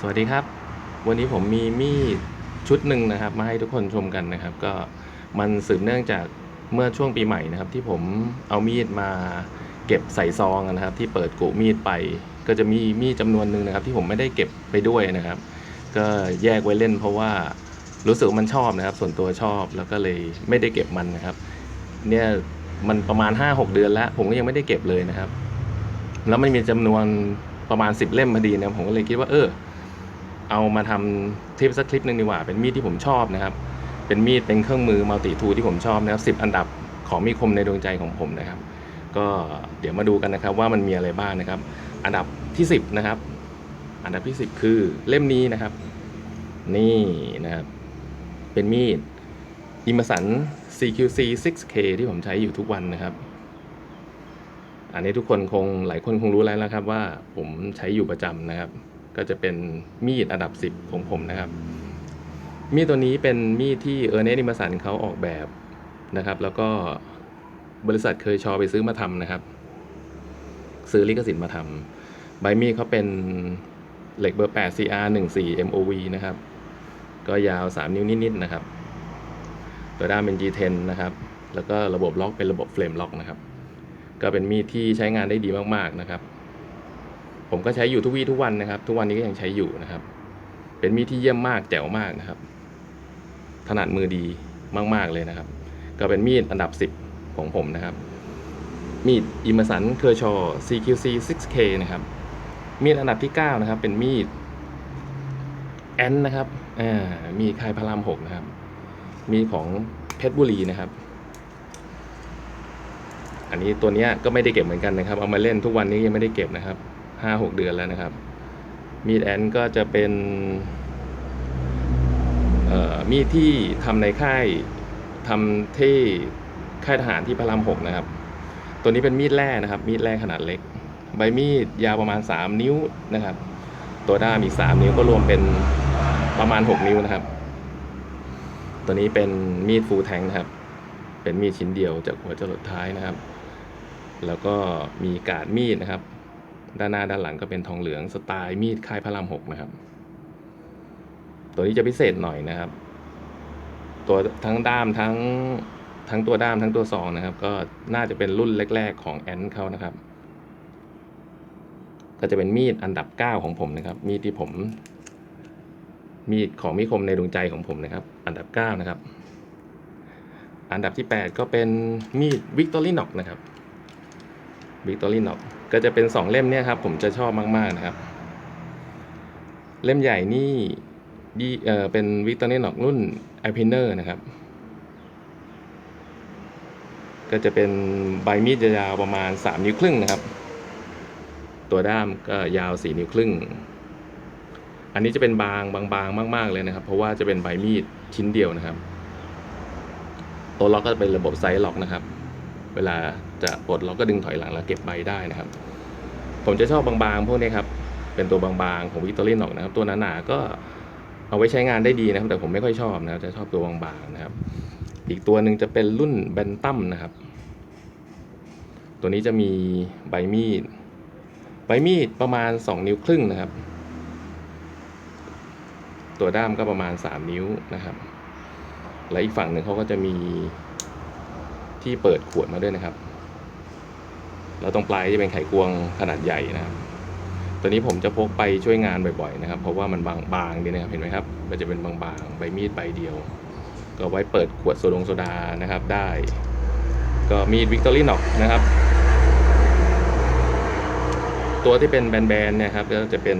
สวัสดีครับ วันนี้ผมมีมีดชุดหนึ่งนะครับ มาให้ทุกคนชมกันนะครับ ก็มันสืบเนื่องจากเมื่อช่วงปีใหม่นะครับ ที่ผมเอามีดมาเก็บใส่ซองนะครับ ที่เปิดกุมีดไป ก็จะมีมีดจำนวนหนึ่งนะครับ ที่ผมไม่ได้เก็บไปด้วยนะครับ ก็แยกไว้เล่นเพราะว่ารู้สึกมันชอบนะครับ ส่วนตัวชอบแล้วก็เลยไม่ได้เก็บมันนะครับ เนี่ยมันประมาณ 5-6 เดือนแล้ว ผมก็ยังไม่ได้เก็บเลยนะครับ แล้วมันมีจำนวนประมาณ 10 เล่มพอดีนะผมก็เลยคิดว่าเออ เอามาทำคลิปสักคลิปหนึ่งดีกว่า เป็นมีดที่ผมชอบนะครับ เป็นมีดเป็นเครื่องมือมัลติทูที่ผมชอบนะครับสิบอันดับของมีคมในดวงใจของผมนะครับ ก็เดี๋ยวมาดูกันนะครับว่ามันมีอะไรบ้างนะครับ อันดับที่ 10 นะครับ อันดับที่ 10 คือเล่มนี้นะครับ นี่นะครับ เป็นมีดอิมสัน CQC 6K ที่ผมใช้อยู่ทุกวันนะครับ อันนี้ทุกคนคงหลายคนคงรู้แล้วนะครับว่าผมใช้อยู่ประจำนะครับ ก็จะเป็นมีดอันดับ 10 ของผมนะครับ มีดตัวนี้เป็นมีดที่เออร์เนสนิมสันเขาออกแบบนะครับ แล้วก็บริษัทเคยชอไปซื้อมาทำนะครับ ซื้อลิขสิทธิ์มาทำใบมีดเขาเป็นเหล็กเบอร์ 8 CR 14 MOV นะครับ ก็ยาว 3 นิ้วนิดๆนะครับ ตัวด้ามเป็น G10 นะครับ แล้วก็ระบบล็อกเป็นระบบเฟรมล็อกนะครับ ก็เป็นมีดที่ใช้งานได้ดีมากๆนะครับ ผมก็ใช้อยู่ทุกวี่ทุกวันนะครับ ทุกวันนี้ก็ยังใช้อยู่นะครับ เป็นมีดที่เยี่ยมมากแจ๋วมากนะครับ ถนัดมือดีมาก ๆเลยนะครับ ก็เป็นมีดอันดับ 10 ของผมนะครับ มีดอิมสันเคอร์ชอ CQC 6K นะครับ มีดอันดับที่ 9 นะครับ เป็นมีดแอนนะครับอ่ามีค่ายพระราม6นะครับ มีของเพชรบุรีนะครับ อันนี้ตัวเนี้ยก็ไม่ได้เก็บเหมือนกันนะครับ เอามาเล่นทุกวันนี้ยังไม่ได้เก็บนะครับ ห้าหกเดือนแล้วนะครับ มีดแอนก็จะเป็นมีดที่ทำในค่ายทำที่ค่ายทหารที่พระรามหกนะครับ ตัวนี้เป็นมีดแร่นะครับ มีดแร่ขนาดเล็ก ใบมีดยาวประมาณ 3 นิ้วนะครับ ตัวด้ามอีก 3 นิ้วก็รวมเป็นประมาณ 6 นิ้วนะครับ ตัวนี้เป็นมีดฟูลแทงนะครับ เป็นมีดชิ้นเดียวจากหัวจรดท้ายนะครับ แล้วก็มีกาดมีดนะครับ ด้านหน้าด้านหลังก็เป็นทองเหลืองสไตล์มีดค่ายพระรามหกนะครับ ตัวนี้จะพิเศษหน่อยนะครับ ตัวทั้งด้ามทั้งทั้งตัวด้ามทั้งตัวซองนะครับ ก็น่าจะเป็นรุ่นแรก ๆ ของแอนเขานะครับ ก็จะเป็นมีดอันดับ 9 ของผมนะครับ มีดที่ผม มีดของมีคมในดวงใจของผมนะครับ อันดับ 9 นะครับ อันดับที่ 8 ก็เป็นมีดวิกตอรีน็อกนะครับวิกตอรีน็อก ก็จะเป็น 2 เล่มเนี่ยครับผมจะชอบมากๆนะครับ เล่มใหญ่นี่ดีเออเป็นวิกตอรีน็อกรุ่นไอพินเนอร์นะครับ ก็จะเป็นใบมีดยาวประมาณ 3 นิ้วครึ่งนะครับ ตัวด้ามก็ยาว 4 นิ้วครึ่ง อันนี้จะเป็นบางบางๆมาก ๆเลยนะครับ เพราะว่าจะเป็นใบมีดชิ้นเดียวนะครับ ตัวล็อกก็เป็นระบบไซส์ล็อกนะครับ เวลา จะปลดล็อกก็ดึงถอยหลังแล้วเก็บใบได้นะครับ ผมจะชอบบางๆพวกนี้ครับ เป็นตัวบางๆของวิกตอรีนอกนะครับ ตัวหนาๆก็เอาไว้ใช้งานได้ดีนะครับ แต่ผมไม่ค่อยชอบนะครับ จะชอบตัวบางๆนะครับ อีกตัวหนึ่งจะเป็นรุ่นแบนตัมนะครับ ตัวนี้จะมีใบมีด ใบมีดประมาณ 2 นิ้วครึ่งนะครับ ตัวด้ามก็ประมาณ 3 นิ้วนะครับ และอีกฝั่งหนึ่งเขาก็จะมีที่เปิดขวดมาด้วยนะครับ แล้วตรงปลายจะเป็นไขควงขนาดใหญ่นะครับ ตัวนี้ผมจะพกไปช่วยงานบ่อยๆนะครับ เพราะว่ามันบางๆดีนะครับเห็นไหมครับ มันจะเป็นบางๆ ใบมีดใบเดียว ก็ไว้เปิดขวดโซดงโซดานะครับได้ ก็มีดวิกตอรี่น็อกนะครับ ตัวที่เป็นแบนๆนะครับก็จะเป็น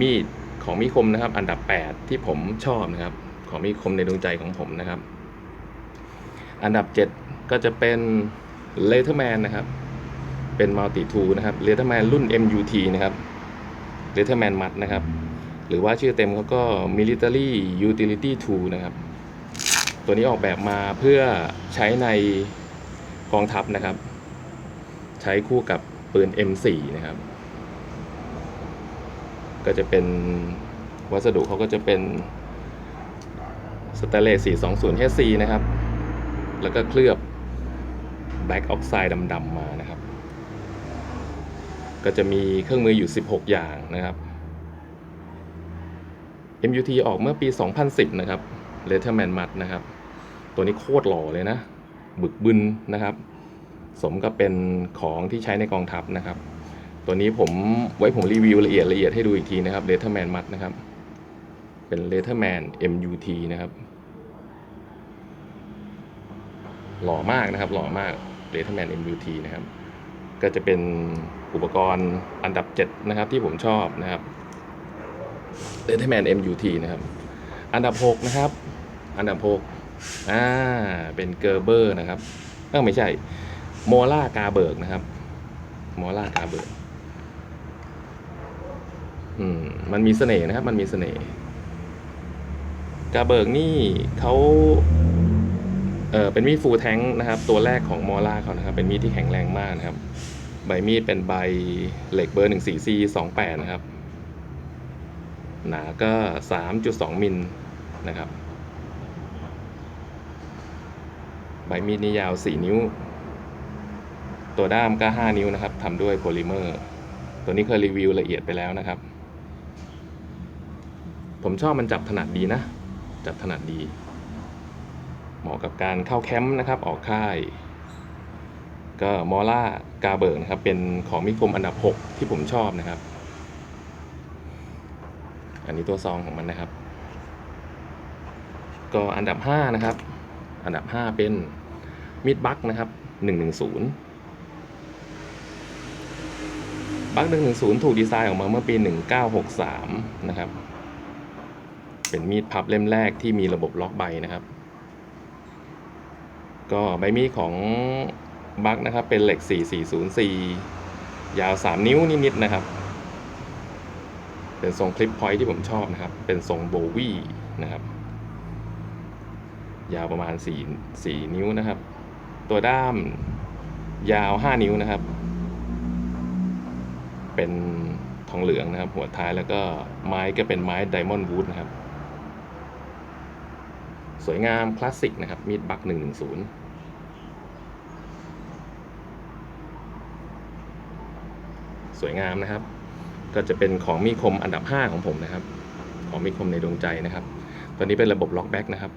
มีดของมีคมนะครับ อันดับ 8 ที่ผมชอบนะครับ ของมีคมในดวงใจของผมนะครับ อันดับ 7 ก็จะเป็นเลเทอร์แมนนะครับ เป็นมัลติทูนะครับเลเทอร์แมนรุ่น MUT นะครับเลเทอร์แมนมัดนะครับ หรือว่าชื่อเต็มเขาก็ Military Utility Tool นะครับ ตัวนี้ออกแบบมาเพื่อใช้ในกองทัพนะครับ ใช้คู่กับปืน M4 นะครับ ก็จะเป็นวัสดุเขาก็จะเป็นสแตนเลส420 HC นะครับ แล้วก็เคลือบแบล็กออกไซด์ดำ ๆ มานะ ก็จะมีเครื่องมืออยู่ 16 อย่างนะครับ MUT ออกเมื่อปี 2010 นะครับ Letterman มัดนะครับ ตัวนี้โคตรหล่อเลยนะ บึกบึนนะครับ สมกับเป็นของที่ใช้ในกองทัพนะครับ ตัวนี้ผมไว้ผมรีวิวละเอียดละเอียดให้ดูอีกทีนะครับ Letterman มัดนะครับ เป็น Letterman MUT นะครับ หล่อมากนะครับ หล่อมาก Letterman MUT นะครับ ก็จะเป็น อุปกรณ์อันดับ 7 นะครับ ที่ผมชอบนะครับ Letterman MUT นะครับ อันดับ 6 นะครับ อันดับ 6 อ่า เป็นเกอร์เบอร์นะครับเออไม่ใช่ โมล่ากาเบิร์กนะครับ โมล่ากาเบิร์กอืม มันมีเสน่ห์นะครับ มันมีเสน่ห์กาเบิร์กนี่เขาเออเป็นมีดฟูลแทงนะครับ ตัวแรกของมอล่าเขานะครับ เป็นมีดที่แข็งแรงมากนะครับ ใบมีดเป็นใบเหล็กเบอร์ 14 C 28 นะครับ หนาก็ 3.2 มิลนะครับ ใบมีดนี่ยาว 4 นิ้ว ตัวด้ามก็ 5 นิ้วนะครับทำด้วยโพลิเมอร์ ตัวนี้เคยรีวิวละเอียดไปแล้วนะครับ ผมชอบมันจับถนัดดีนะ จับถนัดดี เหมาะกับการเข้าแคมป์นะครับ ออกค่าย ก็มอล่ากาเบิร์กนะครับ เป็นของมิคมอันดับ 6 ที่ผมชอบนะครับ อันนี้ตัวซองของมันนะครับ ก็อันดับ 5 นะครับ อันดับ 5 เป็นมิดบักนะครับ 110 บัก110 ถูกดีไซน์ออกมาเมื่อปี 1963 นะครับ เป็นมีดพับเล่มแรกที่มีระบบล็อกใบนะครับ ก็ใบมีดของ บักนะครับ เป็นเหล็ก 4404 ยาว 3 นิ้วนิดๆนะครับ เป็นทรงคลิปพอยท์ที่ผมชอบนะครับ เป็นทรงโบวี่นะครับ ยาวประมาณ 4 4 นิ้วนะครับ ตัวด้ามยาว 5 นิ้วนะครับ เป็นทองเหลืองนะครับ หัวท้ายแล้วก็ไม้ก็เป็นไม้ไดมอนด์วูดนะครับ สวยงามคลาสสิกนะครับ มีดบัก 110 วยงามนะครับ ก็จะเป็นของมีคมอันดับ 5 ของผมนะครับ ของมีคมในดวงใจนะครับตอนนี้เป็นระบบล็อกแบ็กนะครับ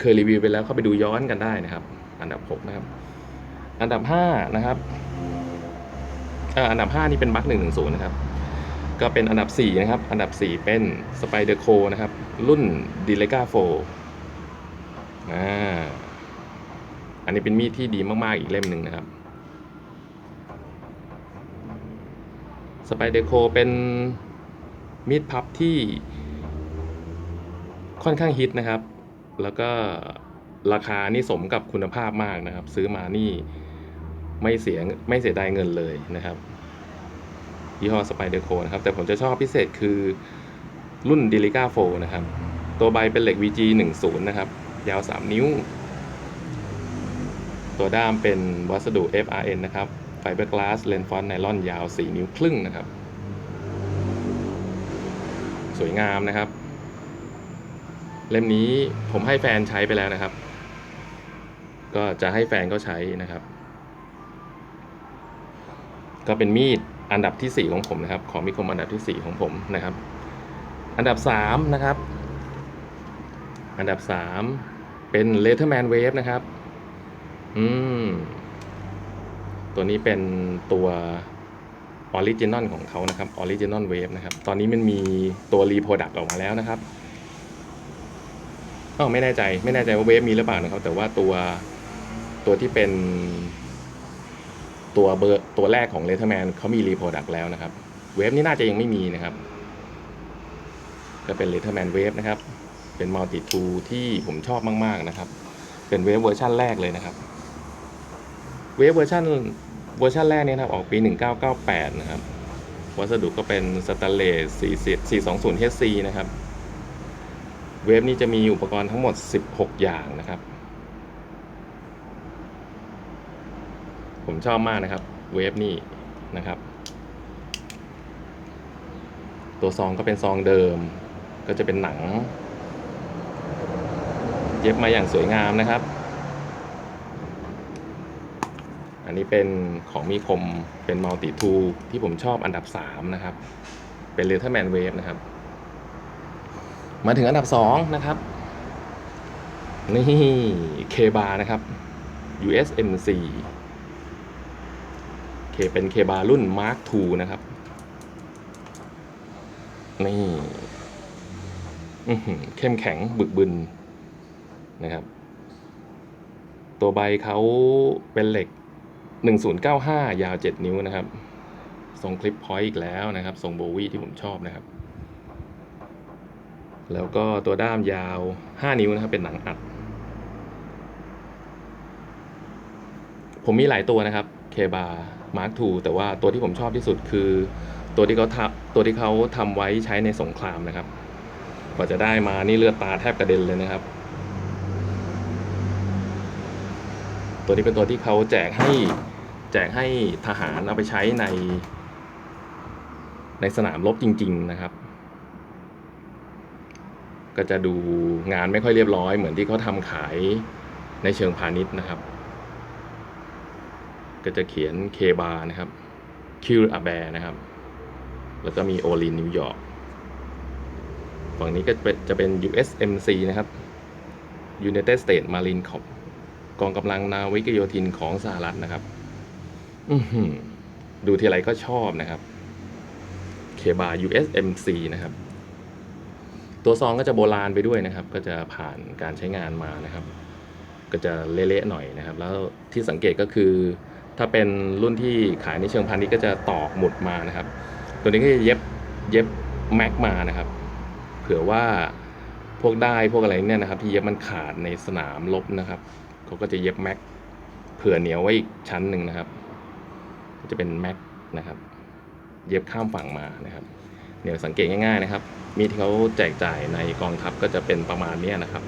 เคยรีวิวไปแล้วเข้าไปดูย้อนกันได้นะครับ อันดับ 6 นะครับ อันดับ 5 นะครับอันดับ 5 นี่เป็นบัค110นะครับ ก็เป็นอันดับ 4 นะครับ อันดับ 4 เป็นสไปเดอร์โคนะครับ รุ่นดิเลกาโฟอ่าอันนี้เป็นมีดที่ดีมาก ๆ อีกเล่มหนึ่งนะครับ สไปเดโคเป็นมีดพับที่ค่อนข้างฮิตนะครับ แล้วก็ราคานี่สมกับคุณภาพมากนะครับ ซื้อมานี่ไม่เสียไม่เสียดายเงินเลยนะครับ ยี่ห้อสไปเดโคนะครับ แต่ผมจะชอบพิเศษคือรุ่น d e l i c a 4นะครับ ตัวใบเป็นเหล็ก VG 1 0นะครับ ยาว 3 นิ้ว ตัวด้ามเป็นวัสดุ FRN นะครับ ไฟเบอร์กลาสเลนฟอนไนลอนยาว 4 นิ้วครึ่งนะครับ สวยงามนะครับ เล่มนี้ผมให้แฟนใช้ไปแล้วนะครับ ก็จะให้แฟนก็ใช้นะครับ ก็เป็นมีดอันดับที่ 4 ของผมนะครับ ของมีคมอันดับที่ 4 ของผมนะครับ อันดับ 3 นะครับ อันดับ 3 เป็น Letterman Wave นะครับ อืม ตัวนี้เป็นตัวออริจินอลของเขานะครับออริจินอลเวฟนะครับ ตอนนี้มันมีตัวรีโปรดักต์ออกมาแล้วนะครับอ๋อไม่แน่ใจ ไม่แน่ใจว่าเวฟมีหรือเปล่านะครับ แต่ว่าตัวตัวที่เป็น ตัวเบอร์ตัวแรกของเลเทอร์แมนเขามีรีโปรดักต์แล้วนะครับ เวฟนี่น่าจะยังไม่มีนะครับก็เป็นเลเทอร์แมนเวฟนะครับ เป็นมัลติทูที่ผมชอบมาก ๆ นะครับ เป็นเวฟเวอร์ชั่นแรกเลยนะครับ เวฟเวอร์ชันเวอร์ชันแรกเนี่ยนะครับออกปี 1998 นะครับ วัสดุก็เป็นสแตนเลส420 HC นะครับ เวฟนี้จะมีอุปกรณ์ทั้งหมด 16 อย่างนะครับ ผมชอบมากนะครับ เวฟนี่นะครับ ตัวซองก็เป็นซองเดิม ก็จะเป็นหนัง เย็บมาอย่างสวยงามนะครับ อั นนี้เป็นของมีคมเป็นมัลติทูที่ผมชอบอันดับ 3 นะครับ เป็น Letterman Wave นะครับ มาถึงอันดับ 2 นะครับ นี่ K bar นะครับ USMC K เป็น K bar รุ่น Mark II นะครับ นี่เข้มแข็งบึกบึนนะครับ ตัวใบเขาเป็นเหล็ก 1095 ยาว 7 นิ้วนะครับ ทรงคลิปพอยต์อีกแล้วนะครับ ทรงโบวี่ที่ผมชอบนะครับ แล้วก็ตัวด้ามยาว 5 นิ้วนะครับ เป็นหนังอัด ผมมีหลายตัวนะครับเคบามาร์คทูแต่ว่าตัวที่ผมชอบที่สุดคือ ตัวที่เขาทับตัวที่เขาทำไว้ใช้ในสงครามนะครับ กว่าจะได้มานี่เลือดตาแทบกระเด็นเลยนะครับ ตัวนี้เป็นตัวที่เขาแจกให้ แจกให้ทหารเอาไปใช้ใน ในสนามรบจริง ๆ นะครับ ก็จะดูงานไม่ค่อยเรียบร้อย เหมือนที่เขาทำขายในเชิงพาณิชย์นะครับ ก็จะเขียนเคบานะครับคิวอาแบนะครับ แล้วก็มีโอลินนิวยอร์กฝั่งนี้ก็จะเป็น USMC นะครับ United States Marine Corps กองกำลังนาวิกโยธินของสหรัฐนะครับ ดูทีไรก็ชอบนะครับเคบา USMC นะครับ ตัวซองก็จะโบราณไปด้วยนะครับ ก็จะผ่านการใช้งานมานะครับ ก็จะเละๆหน่อยนะครับ แล้วที่สังเกตก็คือ ถ้าเป็นรุ่นที่ขายในเชิงพาณิชย์ก็จะตอกหมุดมานะครับ ตัวนี้ก็จะเย็บเย็บแม็กมานะครับ เผื่อว่าพวกได้พวกอะไรเนี่ยนะครับ ที่เย็บมันขาดในสนามรบนะครับเขาก็จะเย็บแม็กเผื่อเหนียวไว้อีกชั้นหนึ่งนะครับ จะเป็นแม็กนะครับ เย็บข้ามฝั่งมานะครับเดี๋ยวสังเกตง่ายๆนะครับ มีดที่เขาแจกจ่ายในกองทัพก็จะเป็นประมาณนี้นะครับ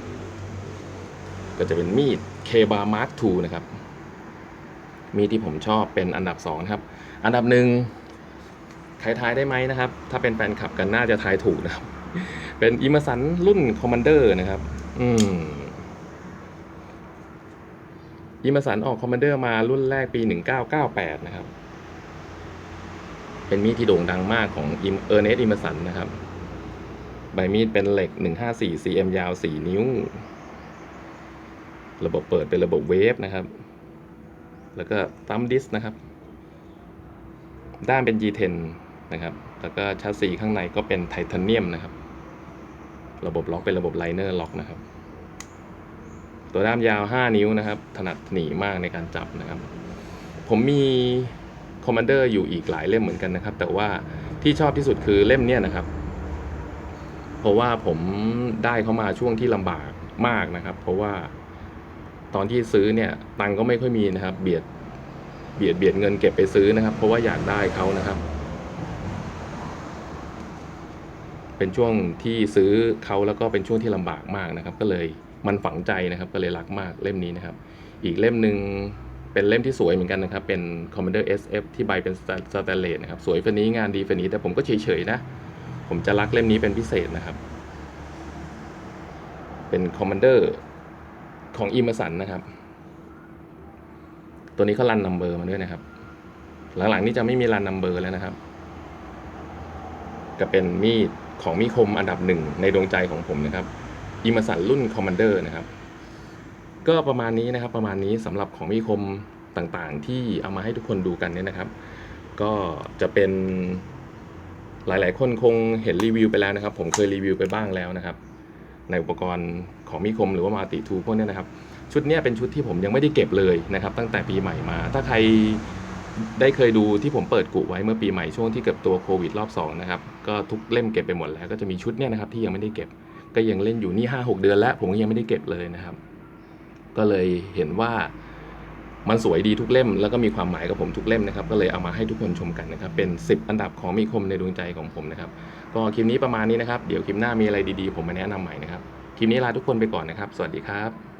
ก็จะเป็นมีดเคบามาร์คทูนะครับ มีดที่ผมชอบเป็นอันดับสองนะครับ อันดับหนึ่งใครทายได้ไหมนะครับ ถ้าเป็นแฟนคลับกันน่าจะทายถูกนะครับ เป็นอิมสันรุ่นคอมมานเดอร์นะครับ อืมอิมสันออกคอมมานเดอร์มารุ่นแรกปี 1998 นะครับ เป็นมีดที่โด่งดังมากของเออร์เนสอิมสันนะครับ ใบมีดเป็นเหล็ก 154 cm ยาว 4 นิ้ว ระบบเปิดเป็นระบบเวฟนะครับ แล้วก็ตัมดิสนะครับ ด้านเป็น G10 นะครับ แล้วก็ชัสซีข้างในก็เป็นไทเทเนียมนะครับ ระบบล็อกเป็นระบบไลเนอร์ล็อกนะครับ ตัวด้ามยาว 5 นิ้วนะครับ ถนัดหนีมากในการจับนะครับ ผมมี คอมมานเดอร์อยู่อีกหลายเล่มเหมือนกันนะครับ แต่ว่าที่ชอบที่สุดคือเล่มเนี้ยนะครับ เพราะว่าผมได้เข้ามาช่วงที่ลำบากมากนะครับ เพราะว่าตอนที่ซื้อเนี่ยตังก็ไม่ค่อยมีนะครับ เบียดเบียดเบียดเงินเก็บไปซื้อนะครับ เพราะว่าอยากได้เขานะครับ เป็นช่วงที่ซื้อเขาแล้วก็เป็นช่วงที่ลำบากมากนะครับ ก็เลยมันฝังใจนะครับ ก็เลยรักมากเล่มนี้นะครับ อีกเล่มหนึ่ง เป็นเล่มที่สวยเหมือนกันนะครับ เป็น Commander SF ที่ใบเป็นสแตนเลสนะครับ สวยฝันนี้งานดีฝันนี้แต่ผมก็เฉยๆนะ ผมจะรักเล่มนี้เป็นพิเศษนะครับ เป็น Commander ของอิมสันนะครับ ตัวนี้เขารันนัมเบอร์มาด้วยนะครับ หลังๆ นี่จะไม่มีรันนัมเบอร์แล้วนะครับ ก็เป็นมีดของมีคมอันดับหนึ่งในดวงใจของผมนะครับอิมสันรุ่นคอมมานเดอร์นะครับ ก็ประมาณนี้นะครับประมาณนี้สำหรับของมีคมต่างๆ ที่เอามาให้ทุกคนดูกันเนี่ยนะครับ ก็จะเป็นหลาย ๆ คนคงเห็นรีวิวไปแล้วนะครับ ผมเคยรีวิวไปบ้างแล้วนะครับ ในอุปกรณ์ของมีคมหรือว่ามาติทูพวกนี้นะครับ ชุดนี้เป็นชุดที่ผมยังไม่ได้เก็บเลยนะครับ ตั้งแต่ปีใหม่มา ถ้าใครได้เคยดูที่ผมเปิดกุไว้เมื่อปีใหม่ช่วงที่เก็บตัวโควิดรอบสองนะครับก็ทุกเล่มเก็บไปหมดแล้วก็จะมีชุดเนี้ยนะครับที่ยังไม่ได้เก็บ ก็ยังเล่นอยู่นี่ห้าหกเดือนแล้ว ผมก็ยังไม่ได้เก็บเลยนะครับ ก็เลยเห็นว่ามันสวยดีทุกเล่ม แล้วก็มีความหมายกับผมทุกเล่มนะครับก็เลยเอามาให้ทุกคนชมกันนะครับเป็น 10 อันดับของมีคมในดวงใจของผมนะครับก็คลิปนี้ประมาณนี้นะครับเดี๋ยวคลิปหน้ามีอะไรดีๆ ผมมาแนะนำใหม่นะครับคลิปนี้ลาทุกคนไปก่อนนะครับ สวัสดีครับ